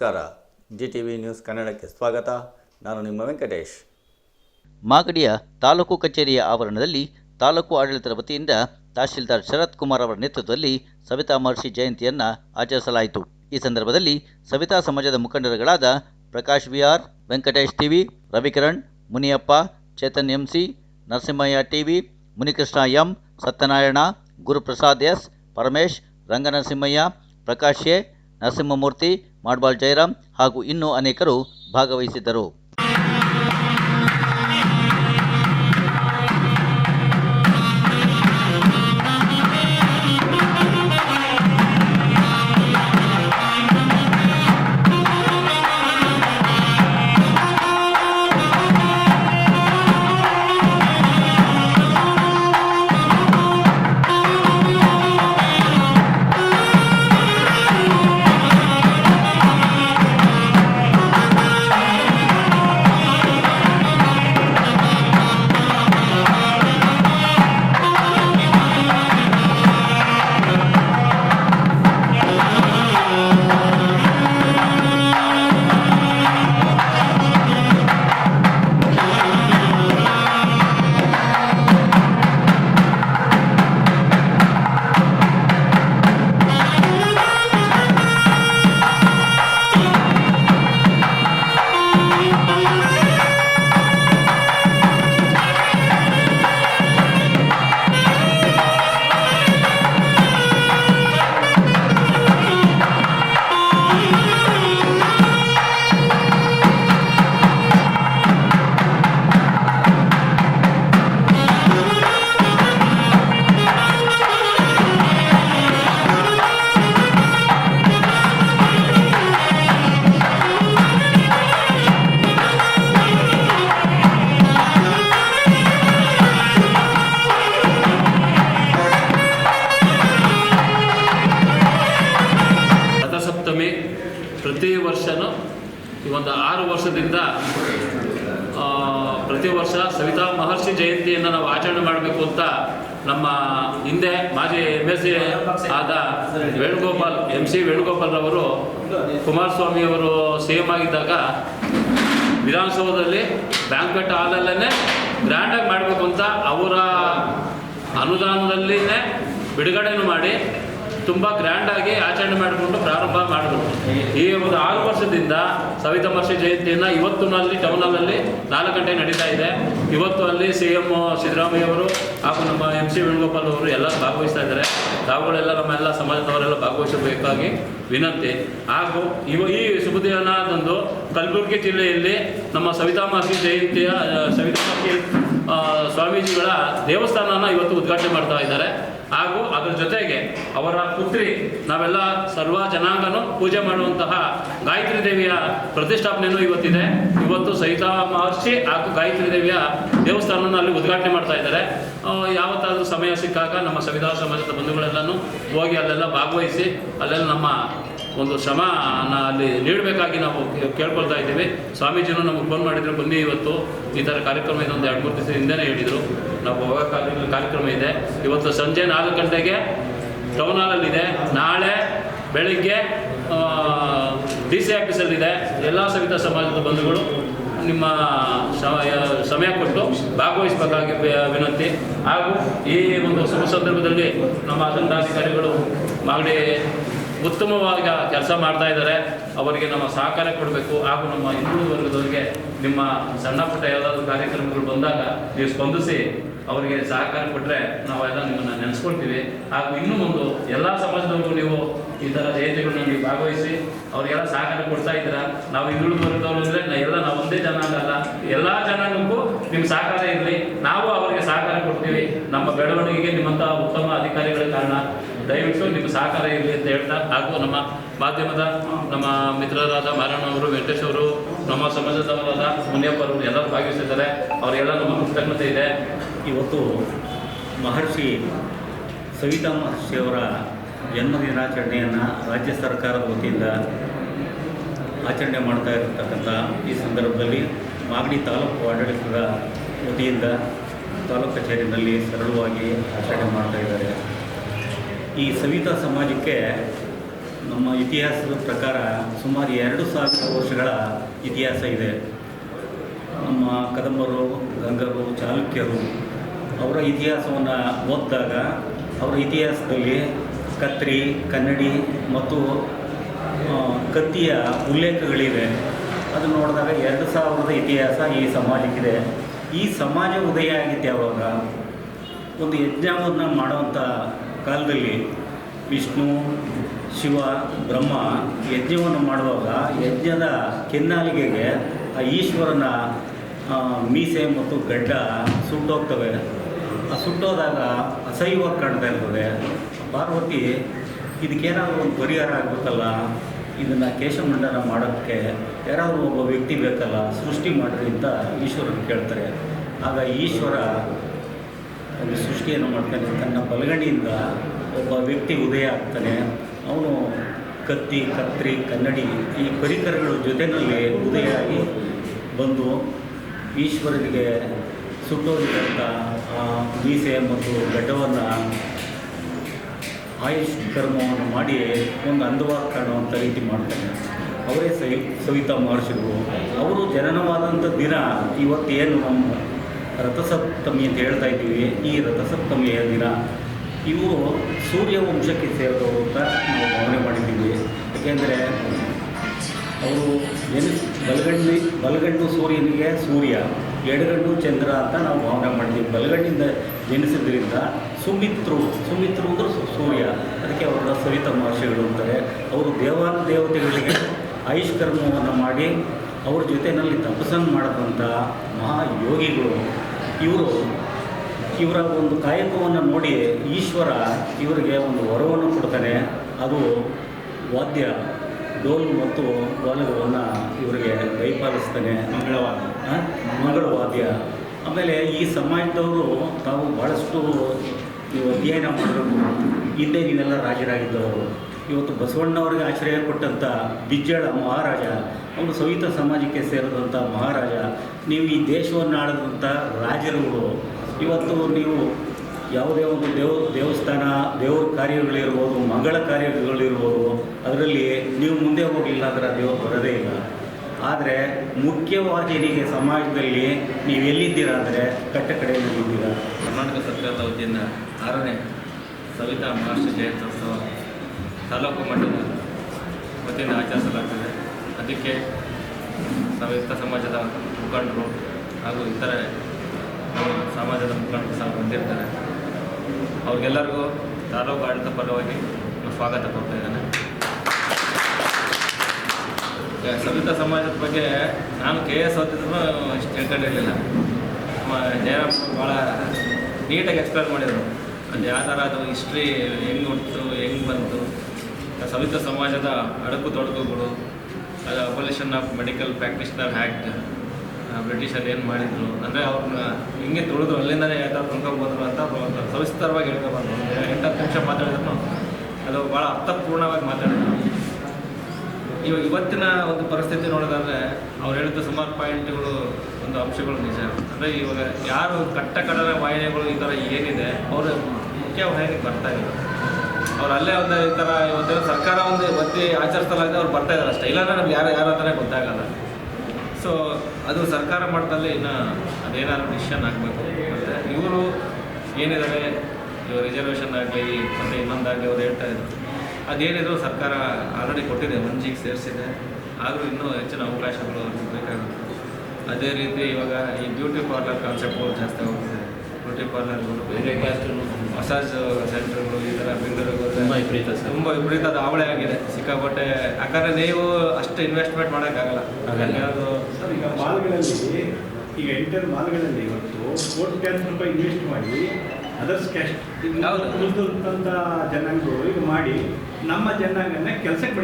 ನಮಸ್ಕಾರ. G T V news ಕನ್ನಡಕ್ಕೆ ಸ್ವಾಗತ. ನಾನು ನಿಮ್ಮ ವೆಂಕಟೇಶ್. ಮಾಗಡಿಯ ತಾಲೂಕು ಕಚೇರಿಯ ಆವರಣದಲ್ಲಿ ತಾಲೂಕು ಆಡಳಿತದ ವತಿಯಿಂದ ತಹಶೀಲ್ದಾರ್ ಶರತ್ ಕುಮಾರ್ ಅವರ ನೇತೃತ್ವದಲ್ಲಿ ಸವಿತಾ ಮಹರ್ಷಿ ಜಯಂತಿಯನ್ನು ಆಚರಿಸಲಾಯಿತು. ಈ ಸಂದರ್ಭದಲ್ಲಿ ಸವಿತಾ ಸಮಾಜದ ಮುಖಂಡರುಗಳಾದ Prakash VR, Venkatesh TV Ravikiran, Muniyappa, Chetan MC Narasimhaiah TV Munikrishna M, Satyanarayana, Guruprasad S, Paramesh, Ranganarasimhaiah, Prakash A Narasimhamurthy Madbal Jayaram ಹಾಗೂ ಇನ್ನೂ ಅನೇಕರು ಭಾಗವಹಿಸಿದ್ದರು. ಸವಿತಾ ಮಹರ್ಷಿ ಜಯಂತಿಯನ್ನು ನಾವು ಆಚರಣೆ ಮಾಡಬೇಕು ಅಂತ ನಮ್ಮ ಹಿಂದೆ ಮಾಜಿ ಎಂ ಎಸ್ ಸಿ ಆದ ವೇಣುಗೋಪಾಲ್ ಎಂ ಸಿ ವೇಣುಗೋಪಾಲ್ ಅವರು ಕುಮಾರಸ್ವಾಮಿ ಅವರು ಸಿ ಎಂ ಆಗಿದ್ದಾಗ ವಿಧಾನಸೌಧದಲ್ಲಿ ಬ್ಯಾಂಕ್ವೆಟ್ ಹಾಲಲ್ಲೇ ಗ್ರ್ಯಾಂಡಾಗಿ ಮಾಡಬೇಕು ಅಂತ ಅವರ ಅನುದಾನದಲ್ಲಿನೇ ಬಿಡುಗಡೆನೂ ಮಾಡಿ ತುಂಬ ಗ್ರ್ಯಾಂಡಾಗಿ ಆಚರಣೆ ಮಾಡಿಕೊಂಡು ಪ್ರಾರಂಭ ಮಾಡಿದ್ರು. ಈ ಒಂದು ಆರು ವರ್ಷದಿಂದ ಸವಿತಾ ಮಹರ್ಷಿ ಜಯಂತಿಯನ್ನು ಇವತ್ತು ಅಲ್ಲಿ ಟೌನಲ್ಲಿ ನಾಲ್ಕು ಗಂಟೆ ನಡೀತಾ ಇದೆ. ಇವತ್ತು ಅಲ್ಲಿ ಸಿ ಎಂ ಸಿದ್ದರಾಮಯ್ಯ ಅವರು ಹಾಗೂ ನಮ್ಮ ಎಂ ಸಿ ವೇಣುಗೋಪಾಲ್ ಅವರು ಎಲ್ಲ ಭಾಗವಹಿಸ್ತಾ ಇದ್ದಾರೆ. ತಾವುಗಳೆಲ್ಲ ನಮ್ಮೆಲ್ಲ ಸಮಾಜದವರೆಲ್ಲ ಭಾಗವಹಿಸಬೇಕಾಗಿ ವಿನಂತಿ. ಹಾಗೂ ಇವ ಈ ಶುಭದಿನದಂದು ಕಲಬುರಗಿ ಜಿಲ್ಲೆಯಲ್ಲಿ ನಮ್ಮ ಸವಿತಾ ಮಹರ್ಷಿ ಜಯಂತಿಯ ಸವಿತಾ ಮಹರ್ಷಿ ಸ್ವಾಮೀಜಿಗಳ ದೇವಸ್ಥಾನನ ಇವತ್ತು ಉದ್ಘಾಟನೆ ಮಾಡ್ತಾ ಇದ್ದಾರೆ. ಹಾಗೂ ಅದರ ಜೊತೆಗೆ ಅವರ ಪುತ್ರಿ, ನಾವೆಲ್ಲ ಸರ್ವ ಜನಾಂಗನೂ ಪೂಜೆ ಮಾಡುವಂತಹ ಗಾಯತ್ರಿ ದೇವಿಯ ಪ್ರತಿಷ್ಠಾಪನೆಯೂ ಇವತ್ತಿದೆ. ಇವತ್ತು ಸಹಿತ ಮಹರ್ಷಿ ಹಾಗೂ ಗಾಯತ್ರಿ ದೇವಿಯ ದೇವಸ್ಥಾನವನ್ನು ಅಲ್ಲಿ ಉದ್ಘಾಟನೆ ಮಾಡ್ತಾ ಇದ್ದಾರೆ. ಯಾವತ್ತಾದರೂ ಸಮಯ ಸಿಕ್ಕಾಗ ನಮ್ಮ ಸವಿತಾ ಸಮಾಜದ ಬಂಧುಗಳೆಲ್ಲನೂ ಹೋಗಿ ಅಲ್ಲೆಲ್ಲ ಭಾಗವಹಿಸಿ, ಅಲ್ಲೆಲ್ಲ ನಮ್ಮ ಒಂದು ಶ್ರಮ ಅಲ್ಲಿ ನೀಡಬೇಕಾಗಿ ನಾವು ಕೇಳ್ಕೊಳ್ತಾ ಇದ್ದೀವಿ. ಸ್ವಾಮೀಜಿನೂ ನಮಗೆ ಫೋನ್ ಮಾಡಿದ್ರು, ಬನ್ನಿ ಇವತ್ತು. ಈ ಥರ ಕಾರ್ಯಕ್ರಮ ಇದೊಂದು ಎರಡು ಮೂರು ದಿವಸ ಹಿಂದೆನೇ ಹೇಳಿದರು. ನಾವು ಹೋಗೋಕ್ಕಾಗಲಿಲ್ಲ ಕಾರ್ಯಕ್ರಮ ಇದೆ. ಇವತ್ತು ಸಂಜೆ ನಾಲ್ಕು ಗಂಟೆಗೆ ಟೌನ್ ಹಾಲಲ್ಲಿದೆ ನಾಳೆ ಬೆಳಗ್ಗೆ ಡಿ ಸಿ ಆಫೀಸಲ್ಲಿದೆ. ಎಲ್ಲ ಸವಿತಾ ಸಮಾಜದ ಬಂಧುಗಳು ನಿಮ್ಮ ಸಮಯ ಕೊಟ್ಟು ಭಾಗವಹಿಸಬೇಕಾಗಿ ವಿನಂತಿ. ಹಾಗೂ ಈ ಒಂದು ಶುಭ ಸಂದರ್ಭದಲ್ಲಿ ನಮ್ಮ ದಂಡಾಧಿಕಾರಿಗಳು ಮಾಗಡಿ ಉತ್ತಮವಾಗಿ ಕೆಲಸ ಮಾಡ್ತಾ ಇದ್ದಾರೆ. ಅವರಿಗೆ ನಮ್ಮ ಸಹಕಾರ ಕೊಡಬೇಕು. ಹಾಗೂ ನಮ್ಮ ಹಿಂದುಳಿದ ವರ್ಗದವರಿಗೆ ನಿಮ್ಮ ಸಣ್ಣ ಪುಟ್ಟ ಯಾವುದಾದ್ರೂ ಕಾರ್ಯಕ್ರಮಗಳು ಬಂದಾಗ ನೀವು ಸ್ಪಂದಿಸಿ ಅವರಿಗೆ ಸಹಕಾರ ಕೊಟ್ಟರೆ ನಾವೆಲ್ಲ ನಿಮ್ಮನ್ನು ನೆನೆಸ್ಕೊಳ್ತೀವಿ. ಹಾಗೂ ಇನ್ನೂ ಒಂದು ಎಲ್ಲ ಸಮಾಜದವರಿಗೂ ನೀವು ಈ ಥರ ಜಯಂತಿಗಳನ್ನ ನೀವು ಭಾಗವಹಿಸಿ ಅವರಿಗೆಲ್ಲ ಸಹಕಾರ ಕೊಡ್ತಾ ಇದ್ದೀರಾ. ನಾವು ಹಿಂದುಳಿದ ವರ್ಗದವರು ಅಂದರೆ ಎಲ್ಲ ನಾವು ಒಂದೇ ಜನಾಂಗ ಅಲ್ಲ, ಎಲ್ಲ ಜನಾಂಗಕ್ಕೂ ನಿಮ್ಮ ಸಹಕಾರ ಇರಲಿ. ನಾವು ಅವರಿಗೆ ಸಹಕಾರ ಕೊಡ್ತೀವಿ. ನಮ್ಮ ಬೆಳವಣಿಗೆಗೆ ನಿಮ್ಮಂಥ ಉತ್ತಮ ಅಧಿಕಾರಿಗಳ ಕಾರಣ. ದಯವಿಟ್ಟು ನಿಮ್ಮ ಸಹಕಾರ ಇರಲಿ ಅಂತ ಹೇಳ್ತಾ, ಹಾಗೂ ನಮ್ಮ ಮಾಧ್ಯಮದ ನಮ್ಮ ಮಿತ್ರರಾದ ಮಾರಣ್ಣ ಅವರು, ವೆಂಕಟೇಶ್ ಅವರು, ನಮ್ಮ ಸಮಾಜದವರಾದ ಅವರು ಎಲ್ಲರೂ ಭಾಗವಹಿಸಿದ್ದಾರೆ. ಅವರೆಲ್ಲ ನಮ್ಮ ಕೃತಜ್ಞತೆ ಇದೆ. ಇವತ್ತು ಮಹರ್ಷಿ ಸವಿತಾ ಮಹರ್ಷಿಯವರ ಜನ್ಮದಿನಾಚರಣೆಯನ್ನು ರಾಜ್ಯ ಸರ್ಕಾರದ ವತಿಯಿಂದ ಆಚರಣೆ ಮಾಡ್ತಾ ಇರತಕ್ಕಂಥ ಈ ಸಂದರ್ಭದಲ್ಲಿ ಮಾಗಡಿ ತಾಲೂಕು ಆಡಳಿತದ ವತಿಯಿಂದ ತಾಲೂಕು ಕಚೇರಿನಲ್ಲಿ ಸರಳವಾಗಿ ಆಚರಣೆ ಮಾಡ್ತಾ ಇದ್ದಾರೆ. ಈ ಸವಿತಾ ಸಮಾಜಕ್ಕೆ ನಮ್ಮ ಇತಿಹಾಸದ ಪ್ರಕಾರ ಸುಮಾರು ಎರಡು ಸಾವಿರ ವರ್ಷಗಳ ಇತಿಹಾಸ ಇದೆ. ನಮ್ಮ ಕದಂಬರು, ಗಂಗರು, ಚಾಲುಕ್ಯರು ಅವರ ಇತಿಹಾಸವನ್ನು ಓದಿದಾಗ ಅವರ ಇತಿಹಾಸದಲ್ಲಿ ಕತ್ರಿ, ಕನ್ನಡಿ ಮತ್ತು ಕತ್ತಿಯ ಉಲ್ಲೇಖಗಳಿವೆ. ಅದು ನೋಡಿದಾಗ ಎರಡು ಸಾವಿರದ ಇತಿಹಾಸ ಈ ಸಮಾಜಕ್ಕಿದೆ. ಈ ಸಮಾಜ ಉದಯ ಆಗಿತ್ತು ಯಾವಾಗ? ಒಂದು ಯಜ್ಞವನ್ನು ಮಾಡುವಂಥ ಕಾಲದಲ್ಲಿ ವಿಷ್ಣು, ಶಿವ, ಬ್ರಹ್ಮ ಯಜ್ಞವನ್ನು ಮಾಡುವಾಗ ಯಜ್ಞದ ಕೆನ್ನಾಲಿಗೆಗೆ ಆ ಈಶ್ವರನ ಮೀಸೆ ಮತ್ತು ಗಡ್ಡ ಸುಟ್ಟೋಗ್ತವೆ. ಆ ಸುಟ್ಟೋದಾಗ ಅಸಹ್ಯವಾಗಿ ಕಾಣ್ತಾ ಇರ್ತದೆ. ಪಾರ್ವತಿ, ಇದಕ್ಕೇನಾದರೂ ಒಂದು ಪರಿಹಾರ ಆಗಬೇಕಲ್ಲ? ಇದನ್ನು ಕೇಶಮಂಡನ ಮಾಡೋಕ್ಕೆ ಯಾರಾದರೂ ಒಬ್ಬ ವ್ಯಕ್ತಿ ಬೇಕಲ್ಲ? ಸೃಷ್ಟಿ ಮಾಡಿರಿ ಅಂತ ಈಶ್ವರನ ಕೇಳ್ತಾರೆ. ಆಗ ಈಶ್ವರ ಒಂದು ಸೃಷ್ಟಿಯನ್ನು ಮಾಡ್ತಾನೆ. ತನ್ನ ಬಲಗಣಿಯಿಂದ ಒಬ್ಬ ವ್ಯಕ್ತಿ ಉದಯ ಆಗ್ತಾನೆ. ಅವನು ಕತ್ತಿ, ಕತ್ರಿ, ಕನ್ನಡಿ ಈ ಪರಿಕರಗಳ ಜೊತೆಯಲ್ಲಿ ಉದಯ ಆಗಿ ಬಂದು ಈಶ್ವರನಿಗೆ ಸುಟ್ಟೋಗಿದ್ದಂಥ ಆ ಮೀಸೆ ಮತ್ತು ಗಡ್ಡವನ್ನು ಆಯುಷ್ ಕರ್ಮವನ್ನು ಮಾಡಿ ಒಂದು ಅಂದವಾಗಿ ಕಾಣುವಂಥ ರೀತಿ ಮಾಡ್ತಾನೆ. ಅವರೇ ಸವಿ, ಸವಿತಾ ಮಹರ್ಷಿಗಳು. ಅವರು ಜನನವಾದಂಥ ದಿನ ಇವತ್ತೇನು ನಮ್ಮ ರಥಸಪ್ತಮಿ ಅಂತ ಹೇಳ್ತಾ ಇದ್ದೀವಿ. ಈ ರಥಸಪ್ತಮಿಯ ದಿನ ಇವರು ಸೂರ್ಯ ವಂಶಕ್ಕೆ ಸೇರಿದವರು ಅಂತ ನಾವು ಭಾವನೆ ಮಾಡಿದ್ದೀವಿ. ಏಕೆಂದರೆ ಅವರು ಎನ್ ಬಲಗಣ್ಣಿ, ಬಲಗಣ್ಣು ಸೂರ್ಯನಿಗೆ ಸೂರ್ಯ, ಎಡಗಣ್ಣು ಚಂದ್ರ ಅಂತ ನಾವು ಭಾವನೆ ಮಾಡ್ತೀವಿ. ಬಲಗಣ್ಣಿಂದ ಜನಿಸಿದ್ರಿಂದ ಸುಮಿತ್ರು ಸುಮಿತ್ರು ಅಂದರೆ ಸೂರ್ಯ. ಅದಕ್ಕೆ ಅವರ ಸವಿತಾ ಮಹರ್ಷಿಗಳು ಅಂತಾರೆ. ಅವರು ದೇವಾನ ದೇವತೆಗಳಿಗೆ ಆಯುಷ್ಕರ್ಮವನ್ನು ಮಾಡಿ ಅವ್ರ ಜೊತೆಯಲ್ಲಿ ತಪಸ್ಸನ್ನು ಮಾಡಿದಂಥ ಮಹಾಯೋಗಿಗಳು ಇವರು ಇವರ ಒಂದು ಕಾಯಕವನ್ನು ನೋಡಿ ಈಶ್ವರ ಇವರಿಗೆ ಒಂದು ವರವನ್ನು ಕೊಡ್ತಾನೆ. ಅದು ವಾದ್ಯ ಡೋಲ್ ಮತ್ತು ವಾಲಗವನ್ನು ಇವರಿಗೆ ಕೈಪಾಲಿಸ್ತಾನೆ ಮಂಗಳವಾದ್ಯ. ಮಂಗಳವಾದ್ಯ. ಆಮೇಲೆ ಈ ಸಮಾಜದವರು ತಾವು ಭಾಳಷ್ಟು ನೀವು ಅಧ್ಯಯನ ಮಾಡಬೇಕು ಹಿಂದೆ ನೀವೆಲ್ಲ ರಾಜರಾಗಿದ್ದವರು. ಇವತ್ತು ಬಸವಣ್ಣವರಿಗೆ ಆಶ್ರಯ ಕೊಟ್ಟಂಥ ಬಿಜ್ಜಳ ಮಹಾರಾಜ, ಅವರು ಸವಿತ ಸಮಾಜಕ್ಕೆ ಸೇರಿದಂಥ ಮಹಾರಾಜ, ನೀವು ಈ ದೇಶವನ್ನು ಆಳದಂಥ ರಾಜರುಗಳು, ಇವತ್ತು ನೀವು ಯಾವುದೇ ಒಂದು ದೇವ, ದೇವಸ್ಥಾನ, ದೇವ್ರ ಕಾರ್ಯಗಳಿರ್ಬೋದು, ಮಂಗಳ ಕಾರ್ಯಗಳಿರ್ಬೋದು, ಅದರಲ್ಲಿ ನೀವು ಮುಂದೆ ಹೋಗಲಿಲ್ಲ ಅಂದರೆ ದೇವರು ಬರೋದೇ ಇಲ್ಲ. ಆದರೆ ಮುಖ್ಯವಾಗಿ ನಿಮಗೆ ಸಮಾಜದಲ್ಲಿ ನೀವು ಎಲ್ಲಿದ್ದೀರಾ ಅಂದರೆ ಕಟ್ಟ ಕಡೆಯಲ್ಲಿ ಕರ್ನಾಟಕ ಸರ್ಕಾರದ ವತಿಯಿಂದ ಆರನೇ ಸವಿತಾ ಮಹಾರಾಷ್ಟ್ರ ಜಯಂತ್ಯೋತ್ಸವ ತಾಲೂಕು ಮಟ್ಟದ ವತಿಯಿಂದ ಆಚರಿಸಲಾಗ್ತದೆ. ಅದಕ್ಕೆ ಸಂಯುಕ್ತ ಸಮಾಜದ ಮುಖಂಡರು ಹಾಗೂ ಇತರೆ ಸಮಾಜದ ಮುಖಂಡರು ಸಹ ಬಂದಿರ್ತಾರೆ. ಅವ್ರಿಗೆಲ್ಲರಿಗೂ ತಾಲೂಕು ಆಡಳಿತ ಪರವಾಗಿ ಸ್ವಾಗತ ಕೊಡ್ತಾ ಸವಿತಾ ಸಮಾಜದ ಬಗ್ಗೆ ನಾನು ಕೆ ಎಸ್ ಓದಿದ್ರು ಇಷ್ಟು ತಿಳ್ಕೊಂಡಿರಲಿಲ್ಲ. ನಮ್ಮ ಜಯರಾಮ್ ಭಾಳ ನೀಟಾಗಿ ಎಕ್ಸ್ಪ್ಲೇನ್ ಮಾಡಿದರು. ಅದು ಯಾವ ಥರ ಅದು ಹಿಸ್ಟ್ರಿ ಹೆಂಗೆ ಹುಟ್ಟಿತು ಹೆಂಗೆ ಬಂತು ಸವಿತಾ ಸಮಾಜದ ಅಡಕು ತೊಡಕುಗಳು, ಅದು abolition of medical practitioner act ಬ್ರಿಟಿಷರು ಏನು ಮಾಡಿದ್ರು, ಅಂದರೆ ಅವ್ರನ್ನ ಹಿಂಗೆ ತುಳಿದ್ರು ಅಲ್ಲಿಂದಲೇ ಯಾವ ಥರ ಬಂದರು ಅಂತ ಸವಿಸ್ತಾರವಾಗಿ ಒಂದು ಎಂಟತ್ತು ನಿಮಿಷ ಮಾತಾಡಿದ್ರು, ಅದು ಭಾಳ ಅರ್ಥಪೂರ್ಣವಾಗಿ ಮಾತಾಡಿದ್ರು. ಇವಾಗ ಇವತ್ತಿನ ಒಂದು ಪರಿಸ್ಥಿತಿ ನೋಡೋದಾದ್ರೆ ಅವ್ರು ಹೇಳಿದ ಸುಮಾರು ಪಾಯಿಂಟ್ಗಳು ಒಂದು ಅಂಶಗಳು ನಿಜ. ಅಂದರೆ ಇವಾಗ ಯಾರು ಕಟ್ಟ ಕಡಲ ವಾಹಿನಿಗಳು ಈ ಥರ ಏನಿದೆ, ಅವರು ಮುಖ್ಯ ವಾಹಿನಿಗೆ ಬರ್ತಾ ಇಲ್ಲ ಅವ್ರು ಅಲ್ಲೇ ಒಂದು ಈ ಥರ ಇವತ್ತು ಸರ್ಕಾರ ಒಂದು ಒತ್ತಿ ಅಂದರೆ ಅವ್ರು ಬರ್ತಾ ಇದ್ದಾರೆ ಅಷ್ಟೇ. ಇಲ್ಲಾಂದ್ರೆ ನಮ್ಗೆ ಯಾರು ಯಾರು ಅಂತಾನೆ ಗೊತ್ತಾಗಲ್ಲ. ಸೊ ಅದು ಸರ್ಕಾರ ಮಟ್ಟದಲ್ಲಿ ಇನ್ನು ಅದೇನಾದ್ರು ಡಿಸಿಷನ್ ಆಗಬೇಕು ಮತ್ತು ಇವರು ಏನಿದ್ದಾರೆ ಇವರು ರಿಸರ್ವೇಷನ್ ಆಗಲಿ, ಮತ್ತು ಇನ್ನೊಂದಾಗಲಿ ಅವ್ರು ಹೇಳ್ತಾ ಇದ್ರು. ಅದೇನಿದ್ರು ಸರ್ಕಾರ ಆಲ್ರೆಡಿ ಕೊಟ್ಟಿದೆ, ಮಂಜಿಗೆ ಸೇರಿಸಿದೆ. ಆದರೂ ಇನ್ನೂ ಹೆಚ್ಚಿನ ಅವಕಾಶಗಳು ಅವ್ರಿಗೆ ಬೇಕಾಗುತ್ತೆ. ಅದೇ ರೀತಿ ಇವಾಗ ಈ ಬ್ಯೂಟಿ ಪಾರ್ಲರ್ ಕಾನ್ಸೆಪ್ಟ್ಗಳು ಜಾಸ್ತಿ ಹೋಗ್ತಿದೆ. ಬ್ಯೂಟಿ ಪಾರ್ಲರ್ಗಳು ಬೇರೆ ಮಸಾಜ್ ಸೆಂಟರ್ಗಳು ಈ ಥರ ಬೆಂಗಳೂರಿಗೆ ತುಂಬ ವಿಪರೀತ ಸರ್. ತುಂಬ ವಿಪರೀತ ಹಾವಳಿ ಆಗಿದೆ ಸಿಕ್ಕಾಪಟ್ಟೆ. ಯಾಕಂದರೆ ನೀವು ಅಷ್ಟು ಇನ್ವೆಸ್ಟ್ಮೆಂಟ್ ಮಾಡೋಕ್ಕಾಗಲ್ಲ. ಸರ್ ಈಗ ಮಾಲ್ಗಳಲ್ಲಿ ಈಗ ಎಂಟರ್ ಮಾಲ್ಗಳಲ್ಲಿ ಇವತ್ತು ಕೋಟ್ಯಾಂತರ ರೂಪಾಯಿ ಇನ್ವೆಸ್ಟ್ ಮಾಡಿ ಅದರ್ಸ್ ಹೌದು. ಉಳಿದಂಥ ಜನಾಂಗಗಳು ಈಗ ಮಾಡಿ ನಮ್ಮ ಜನಾಂಗನ ಕೆಲಸಕ್ಕೆ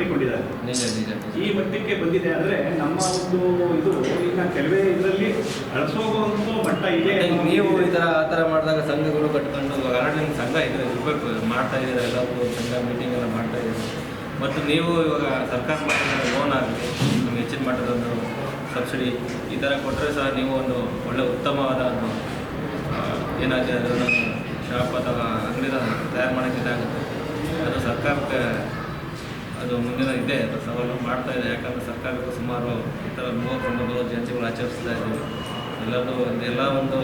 ನಿಜ ಈ ಮಟ್ಟಕ್ಕೆ ಬಂದಿದೆ ಆದರೆ ನಮ್ಮ ಒಂದು ಇದು ಈಗ ಕೆಲವೇ ಇದರಲ್ಲಿ ಅಳಿಸೋಗುವಂಥ ಮಟ್ಟ ಇದೆ. ನೀವು ಈ ಥರ ಆ ಥರ ಮಾಡಿದಾಗ ಸಂಘಗಳು ಕಟ್ಕೊಂಡು ನಿಮ್ಮ ಸಂಘ ಇದೆ ಮಾಡ್ತಾ ಇದ್ದಾರೆ ಎಲ್ಲರೂ ಸಂಘ ಮೀಟಿಂಗ್ ಎಲ್ಲ ಮಾಡ್ತಾ ಇದ್ದಾರೆ? ಮತ್ತು ನೀವು ಇವಾಗ ಸರ್ಕಾರ ಮಾಡಿದ ಲೋನ್ ಆಗಲಿ ನಿಮ್ಗೆ ಹೆಚ್ಚಿನ ಮಟ್ಟದ ಸಬ್ಸಿಡಿ ಈ ಥರ ಕೊಟ್ಟರೆ ಸಹ ನೀವು ಒಂದು ಒಳ್ಳೆ ಉತ್ತಮವಾದ ಏನಾಗಿದೆ ಅದನ್ನು ಶಾಪ್ ಅಥವಾ ಅಂಗಡಿನ ತಯಾರು ಮಾಡೋಕ್ಕಿದ್ದಾಗುತ್ತೆ ಅದು ಸರ್ಕಾರಕ್ಕೆ ಅದು ಮುಂದಿನ ಇದೆ, ಅದು ಸವಾಲು ಮಾಡ್ತಾ ಇದೆ. ಯಾಕಂದರೆ ಸರ್ಕಾರಕ್ಕೂ ಸುಮಾರು ಈ ಥರ ಮೂವತ್ತೊಂಬತ್ತು ಜಯಂತಿಗಳು ಆಚರಿಸ್ತಾ ಇದ್ದೀವಿ. ಎಲ್ಲದು ಎಲ್ಲ ಒಂದು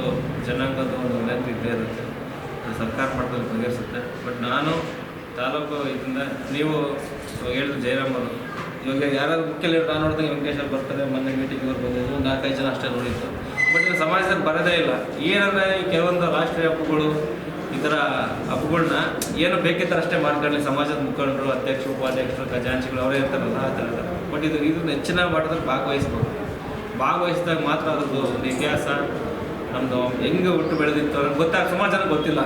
ಜನಾಂಗದ ಒಂದು ವಿನಂತಿ ಇದ್ದೇ ಇರುತ್ತೆ. ಅದು ಸರ್ಕಾರ ಮಟ್ಟದಲ್ಲಿ ಬಗೆಹರಿಸುತ್ತೆ. ಬಟ್ ನಾನು ತಾಲೂಕು ಇದರಿಂದ ನೀವು ಹೇಳಿದ್ರು ಜಯರಾಮ್ ಅವರು, ಇವಾಗ ಯಾರಾದ್ರೂ ಮುಖ್ಯ ಲೀಡರ್ ನಾನು ನೋಡಿದಾಗ ವೆಂಕಟೇಶ್ವರ್ ಬರ್ತಾರೆ, ಮೊನ್ನೆ ಮೀಟಿಂಗ್ ಇವ್ರು ಬಂದಿದ್ದು ನಾಲ್ಕೈದು ಜನ ಅಷ್ಟೇ ನೋಡಿತ್ತು ಬಟ್ ಸಮಾಜದಲ್ಲಿ ಬರೋದೇ ಇಲ್ಲ. ಏನಂದರೆ ಕೆಲವೊಂದು ರಾಷ್ಟ್ರೀಯ ಹಬ್ಬಗಳು ಈ ಥರ ಹಬ್ಬಗಳನ್ನ ಏನು ಬೇಕಿದ್ದಾರೆ ಅಷ್ಟೇ ಮಾಡ್ಕೊಳ್ಳಿ ಸಮಾಜದ ಮುಖಂಡರು, ಅಧ್ಯಕ್ಷರು, ಉಪಾಧ್ಯಕ್ಷರು, ಖಜಾಂಚಿಗಳು ಅವರೇ ಇರ್ತಾರಲ್ಲ ಆ ಥರ ಬಟ್ ಇದು ಇದು ಹೆಚ್ಚಿನ ಮಟ್ಟದಲ್ಲಿ ಭಾಗವಹಿಸ್ಬೋದು ಭಾಗವಹಿಸಿದಾಗ ಮಾತ್ರ ಅದ್ರದ್ದು ಒಂದು ಇತಿಹಾಸ ನಮ್ಮದು ಹೆಂಗೆ ಹುಟ್ಟು ಬೆಳೆದಿತ್ತು ಅವ್ರಿಗೆ ಗೊತ್ತಾಗ ಸಮಾಜನ ಗೊತ್ತಿಲ್ಲ.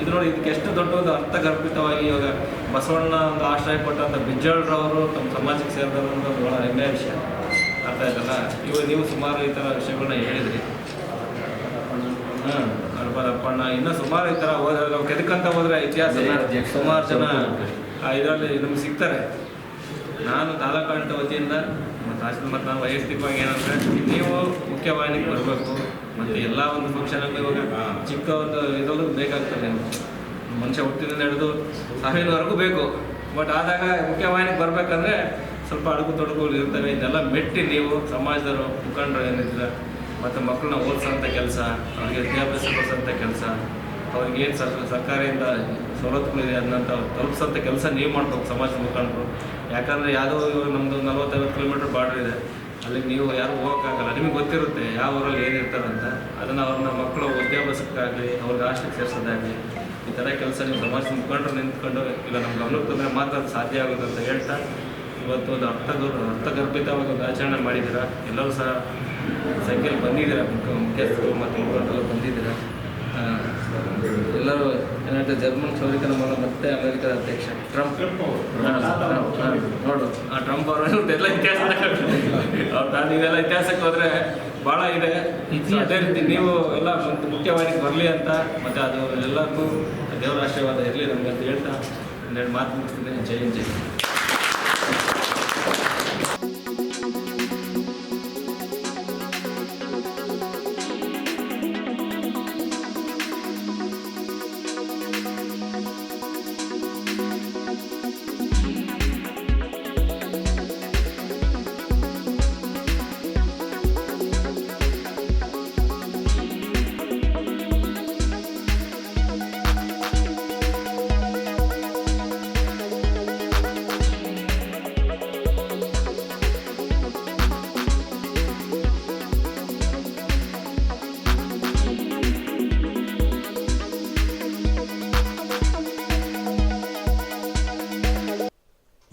ಇದು ನೋಡಿ, ಇದಕ್ಕೆ ಎಷ್ಟು ದೊಡ್ಡ ಒಂದು ಅರ್ಥಗರ್ಭಿತವಾಗಿ ಇವಾಗ ಬಸವಣ್ಣ ಒಂದು ಆಶ್ರಯ ಕೊಟ್ಟಂಥ ಬಿಜ್ಜಳರವರು ತಮ್ಮ ಸಮಾಜಕ್ಕೆ ಸೇರಿದವರು ಒಂದು ಭಾಳ ಹೆಮ್ಮೆಯ ವಿಷಯ. ಅರ್ಥ ಆಯ್ತಲ್ಲ? ಇವಾಗ ನೀವು ಸುಮಾರು ಈ ಥರ ವಿಷಯಗಳನ್ನ ಹೇಳಿದ್ರಿ. ಹಾಂ ಅಪ್ಪಣ್ಣ ಇನ್ನೂ ಸುಮಾರು ಈ ಥರ ಹೋದ್ರೆ ನಾವು ಕೆದಕಂತ ಹೋದ್ರೆ ಇತಿಹಾಸ ಸುಮಾರು ಜನ ಇದರಲ್ಲಿ ನಮ್ಗೆ ಸಿಗ್ತಾರೆ. ನಾನು ತಾಲೂಕಾಡಳಿತ ವತಿಯಿಂದ ಮತ್ತು ಆಶ್ರಮ ಮತ್ತು ನಾನು ವೈಯಕ್ತಿಕವಾಗಿ ಏನಂದರೆ ನೀವು ಮುಖ್ಯವಾಹಿನಿಗೆ ಬರಬೇಕು ಮತ್ತು ಎಲ್ಲ ಒಂದು ಫಂಕ್ಷನಲ್ಲಿ ಇವಾಗ ಚಿಕ್ಕ ಒಂದು ಇದರಲ್ಲೂ ಬೇಕಾಗ್ತದೆ. ಮನುಷ್ಯ ಹುಟ್ಟಿನಿಂದ ಹಿಡಿದು ಸಾವಿನವರೆಗೂ ಬೇಕು. ಬಟ್ ಆದಾಗ ಮುಖ್ಯವಾಹಿನಿಗೆ ಬರಬೇಕಂದ್ರೆ ಸ್ವಲ್ಪ ಅಡುಗು ತೊಡಗುಗಳು ಇರ್ತವೆ. ಇದೆಲ್ಲ ಮೆಟ್ಟಿ ನೀವು ಸಮಾಜದವರು ಮುಖಂಡರು ಏನಿದ್ರೆ ಮತ್ತು ಮಕ್ಕಳನ್ನ ಓದಿಸೋಂಥ ಕೆಲಸ, ಅವ್ರಿಗೆ ವಿದ್ಯಾಭ್ಯಾಸ ಕೊಡಿಸೋಂಥ ಕೆಲಸ, ಅವ್ರಿಗೆ ಏನು ಸರ್ ಸರ್ಕಾರದಿಂದ ಸವಲತ್ತುಗಳಿದೆ ಅದನ್ನಂತ ತಲುಪಿಸೋಂಥ ಕೆಲಸ ನೀವು ಮಾಡ್ಬೇಕು ಸಮಾಜದ ಮುಖಂಡರು. ಯಾಕಂದರೆ ಯಾವುದೋ ನಮ್ಮದು ನಲ್ವತ್ತೈವತ್ತು ಕಿಲೋಮೀಟ್ರ್ ಬಾರ್ಡರ್ ಇದೆ. ಅಲ್ಲಿಗೆ ನೀವು ಯಾರು ಹೋಗೋಕ್ಕಾಗಲ್ಲ. ನಿಮಗೆ ಗೊತ್ತಿರುತ್ತೆ ಯಾವ ಊರಲ್ಲಿ ಏನಿರ್ತಾರಂತ ಅದನ್ನು ಅವ್ರನ್ನ ಮಕ್ಕಳು ವಿದ್ಯಾಭ್ಯಾಸಕ್ಕಾಗಲಿ ಅವ್ರಿಗೆ ಹಾಸ್ಟೆಲ್ಗೆ ಸೇರಿಸೋದಾಗಲಿ, ಈ ಥರ ಕೆಲಸ ನೀವು ಸಮಾಜದ ಮುಖಂಡರು ನಿಂತ್ಕೊಂಡು, ಇಲ್ಲ ನಮ್ಮ ಗಮನಕ್ಕೆ ತಂದರೆ ಮಾತ್ರ ಅದು ಸಾಧ್ಯ ಆಗುತ್ತೆ ಅಂತ ಹೇಳ್ತಾ, ಇವತ್ತು ಒಂದು ಅರ್ಥ ಅರ್ಥಗರ್ಭಿತವಾಗಿ ಒಂದು ಆಚರಣೆ ಮಾಡಿದ್ದೀರಾ? ಎಲ್ಲರೂ ಸಹ ಸಂಖ್ಯೆಯಲ್ಲಿ ಬಂದಿದ್ದೀರಾ? ಮುಖ್ಯ ಮುಖ್ಯಸ್ಥರು ಮತ್ತು ಮುಖಂಡರೆಲ್ಲ ಬಂದಿದ್ದೀರಾ? ಎಲ್ಲರೂ ಏನಾಯ್ತು? ಜರ್ಮನ್ ಸೌರಿಕನ ಮಗ ಮತ್ತೆ ಅಮೆರಿಕದ ಅಧ್ಯಕ್ಷ. ಟ್ರಂಪ್. ನೋಡು. ಆ ಟ್ರಂಪ್ ಅವರು ಎಲ್ಲ ಇತಿಹಾಸ ಅವ್ರು ನಾನು ಇದೆಲ್ಲ ಇತಿಹಾಸಕ್ಕೆ ಹೋದ್ರೆ ಭಾಳ ಇದೆ. ಅದೇ ರೀತಿ ನೀವು ಎಲ್ಲ ಮುಖ್ಯವಾಗಿ ಬರಲಿ ಅಂತ ಮತ್ತೆ ಅದು ಎಲ್ಲರಿಗೂ ದೇವರ ಆಶೀರ್ವಾದ ಇರಲಿ ನಮ್ಗೆ ಅಂತ ಹೇಳ್ತಾ ಒಂದೆರಡು ಮಾತು ಮುಗಿಸ್ತೀನಿ. ಜೈ ಜೈ